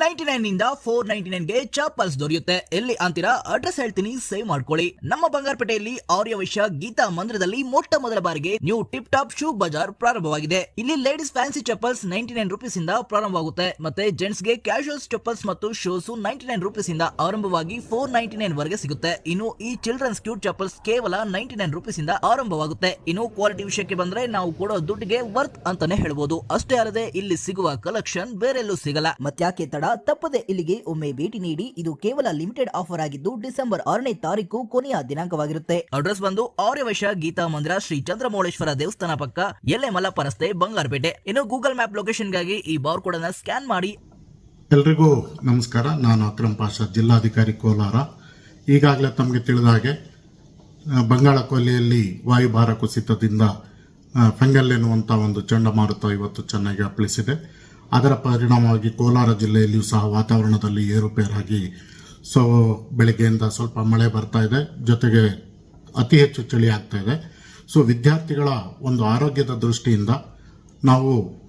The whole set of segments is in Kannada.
ನೈನ್ಟಿ ನೈನ್ನಿಂದ ಫೋರ್ ನೈನ್ಟಿ ನೈನ್ಗೆ ಚಪ್ಪಲ್ಸ್ ದೊರೆಯುತ್ತೆ. ಎಲ್ಲಿ ಅಂತೀರಾ? ಅಡ್ರೆಸ್ ಹೇಳ್ತೀನಿ ಸೇವ್ ಮಾಡ್ಕೊಳ್ಳಿ. ನಮ್ಮ ಬಂಗಾರಪೇಟೆಯಲ್ಲಿ ಆರ್ಯ ವೈಶ್ಯ ಗೀತಾ ಮಂದಿರದಲ್ಲಿ ಮೊಟ್ಟ ಮೊದಲ ಬಾರಿಗೆ new tip top shoe bazaar ಪ್ರಾರಂಭವಾಗಿದೆ. ಇಲ್ಲಿ ladies fancy chappals ninety nine rupees ಇಂದ ಪ್ರಾರಂಭವಾಗುತ್ತೆ. ಮತ್ತೆ ಜೆಂಟ್ಸ್ಗೆ ಕ್ಯಾಶುಯಲ್ ಚಪ್ಪಲ್ಸ್ ಮತ್ತು ಶೂಸ್ ನೈಂಟಿ ನೈನ್ ರುಪೀಸ್ ಇಂದ ಆರಂಭವಾಗಿ ಫೋರ್ ನೈನ್ಟಿ ನೈನ್ ವರೆಗೆ ಸಿಗುತ್ತೆ. ಇನ್ನು ಈ ಚಿಲ್ಡ್ರನ್ಸ್ ಕ್ಯೂಟ್ ಚಪ್ಪಲ್ಸ್ ಕೇವಲ ನೈಂಟಿ ನೈನ್ ರುಪೀಸ್ ಇಂದ ಆರಂಭವಾಗುತ್ತೆ. ಇನ್ನು ಕ್ವಾಲಿಟಿ ವಿಷಯಕ್ಕೆ ಬಂದ್ರೆ ನಾವು ಕೊಡೋ ದುಡ್ಡಿಗೆ ವರ್ತ್ ಅಂತಾನೆ ಹೇಳ್ಬೋದು. ಅಷ್ಟೇ ಅಲ್ಲದೆ ಇಲ್ಲಿ ಸಿಗುವ ಕಲೆಕ್ಷನ್ ಬೇರೆಲ್ಲೂ ಸಿಗಲ್ಲ. ಮತ್ಯಾಕೆ ತಡ? ತಪ್ಪದೆ ಇಲ್ಲಿಗೆ ಒಮ್ಮೆ ಭೇಟಿ ನೀಡಿ. ಇದು ಕೇವಲ ಲಿಮಿಟೆಡ್ ಆಫರ್ ಆಗಿದ್ದು ಡಿಸೆಂಬರ್ ಆರನೇ ತಾರೀಕು ಕೊನೆಯ ದಿನಾಂಕವಾಗಿರುತ್ತೆ. ಅಡ್ರೆಸ್ ಬಂದು ಆರ್ಯವಶ ಗೀತಾ ಮಂದಿರ ಶ್ರೀ ಚಂದ್ರಮೌಳೇಶ್ವರ ದೇವಸ್ಥಾನ ಪಕ್ಕ ಎಲ್ಲೆ ಮಲ್ಲಪ್ಪ ರಸ್ತೆ ಬಂಗಾರಪೇಟೆ. ಇನ್ನು ಗೂಗಲ್ ಮ್ಯಾಪ್ ಲೊಕೇಶನ್ಗಾಗಿ ಈ ಬಾರ್ ಕೋಡ್ ಅನ್ನ ಸ್ಕ್ಯಾನ್ ಮಾಡಿ. ಎಲ್ರಿಗೂ ನಮಸ್ಕಾರ. ನಾನು ಅಕ್ರಮ್ ಪಾಷಾ ಜಿಲ್ಲಾಧಿಕಾರಿ ಕೋಲಾರ. ಈಗಾಗಲೇ ತಮಗೆ ತಿಳಿದ ಹಾಗೆ ಬಂಗಾಳ ಕೊಲ್ಲಿಯಲ್ಲಿ ವಾಯುಭಾರ ಕುಸಿತದಿಂದ ಫೆಂಗಲ್ ಎನ್ನುವಂಥ ಒಂದು ಚಂಡಮಾರುತ ಇವತ್ತು ಚೆನ್ನಾಗಿ ಅಪ್ಪಳಿಸಿದೆ. ಅದರ ಪರಿಣಾಮವಾಗಿ ಕೋಲಾರ ಜಿಲ್ಲೆಯಲ್ಲಿಯೂ ಸಹ ವಾತಾವರಣದಲ್ಲಿ ಏರುಪೇರಾಗಿ ಸೊ, ಬೆಳಗ್ಗೆಯಿಂದ ಸ್ವಲ್ಪ ಮಳೆ ಬರ್ತಾ ಇದೆ. ಜೊತೆಗೆ ಅತಿ ಹೆಚ್ಚು ಚಳಿ ಆಗ್ತಾ ಇದೆ. ಸೊ, ವಿದ್ಯಾರ್ಥಿಗಳ ಒಂದು ಆರೋಗ್ಯದ ದೃಷ್ಟಿಯಿಂದ ನಾವು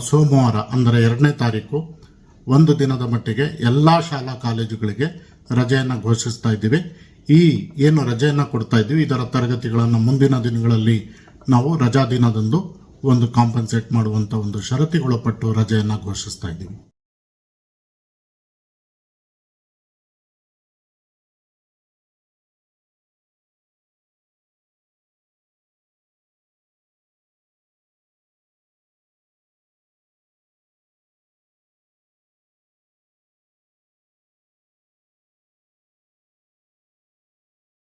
ಸೋಮವಾರ, ಅಂದರೆ ಎರಡನೇ ತಾರೀಕು, ಒಂದು ದಿನದ ಮಟ್ಟಿಗೆ ಎಲ್ಲ ಶಾಲಾ ಕಾಲೇಜುಗಳಿಗೆ ರಜೆಯನ್ನು ಘೋಷಿಸ್ತಾ ಇದ್ದೀವಿ. ಈ, ಏನು ರಜೆಯನ್ನು ಕೊಡ್ತಾ ಇದ್ದೀವಿ, ಇದರ ತರಗತಿಗಳನ್ನು ಮುಂದಿನ ದಿನಗಳಲ್ಲಿ ನಾವು ರಜಾ ದಿನದಂದು ಒಂದು ಕಾಂಪನ್ಸೇಟ್ ಮಾಡುವಂಥ ಒಂದು ಷರತ್ತಿಗೊಳಪಟ್ಟು ರಜೆಯನ್ನು ಘೋಷಿಸ್ತಾ ಇದ್ದೀವಿ.